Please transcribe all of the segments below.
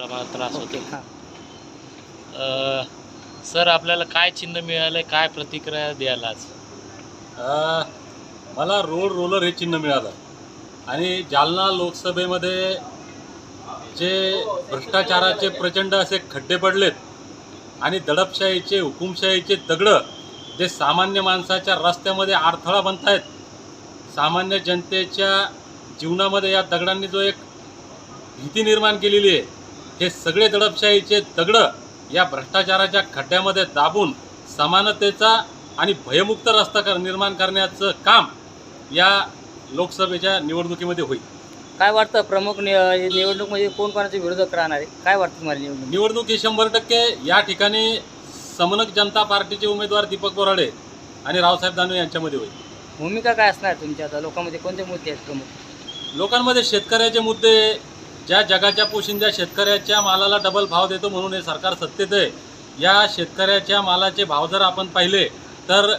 मला त्रास होतो. हां सर आपल्याला काय चिन्ह मिळालंय? काय प्रतिक्रिया द्याल आज? अ, मला रोड रोलर हे चिन्ह मिळालं. आणि जालना लोकसभेमध्ये जे भ्रष्टाचाराचे प्रचंड असे खड्डे पडलेत आणि दडपशाहीचे हुकुमशाहीचे दगडं जे सामान्य माणसाच्या रस्त्यामध्ये अडथळा बनत आहेत सामान्य जनतेच्या जीवनामध्ये या दगडांनी जो एक भीती निर्माण केलेली आहे हे सगळे दडपशाहीचे दगडं या भ्रष्टाचाराच्या खड्ड्यामध्ये दाबून समानतेचा आणि भयमुक्त रस्ता कर निर्माण करण्याचं काम या लोकसभेच्या निवडणुकीमध्ये होईल. काय वाटतं? प्रमुख निवडणूक म्हणजे कोण कोणाचे विरोधक राहणार आहे? काय वाटतं तुम्हाला निवडणूक निवडणूक ही शंभर टक्के या ठिकाणी समनक जनता पार्टीचे उमेदवार दीपक बोराडे आणि रावसाहेब दानवे यांच्यामध्ये होईल. भूमिका काय असणार तुमच्या आता? लोकांमध्ये कोणते मुद्दे आहेत प्रमुख? लोकांमध्ये शेतकऱ्याचे मुद्दे ज्या जगाच्या पोशिंद्या शेतकऱ्याच्या मालाला डबल भाव देतो म्हणून हे सरकार सत्तेत आहे या शेतकऱ्याच्या मालाचे भाव जर आपण पाहिले तर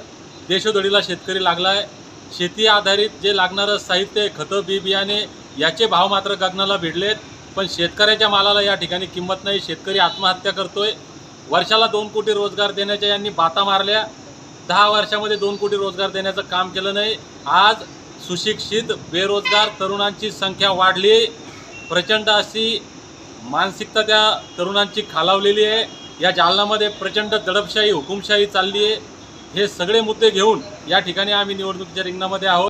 देशोधडीला शेतकरी लागला आहे शेती आधारित जे लागणारं साहित्य खतं बी बियाणे याचे भाव मात्र गगनाला भिडलेत. पण शेतकऱ्याच्या मालाला या ठिकाणी किंमत नाही. शेतकरी आत्महत्या करतोय. वर्षाला दोन कोटी रोजगार देण्याच्या यांनी बाता मारल्या. दहा वर्षामध्ये दोन कोटी रोजगार देण्याचं काम केलं नाही. आज सुशिक्षित बेरोजगार तरुणांची संख्या वाढली. प्रचंड अशी मानसिकता त्या तरुणांची खालावलेली आहे. या जालनामध्ये प्रचंड दडपशाही हुकुमशाही चालली आहे. हे सगळे मुद्दे घेऊन या ठिकाणी आम्ही निवडणुकीच्या रिंगणामध्ये आहोत.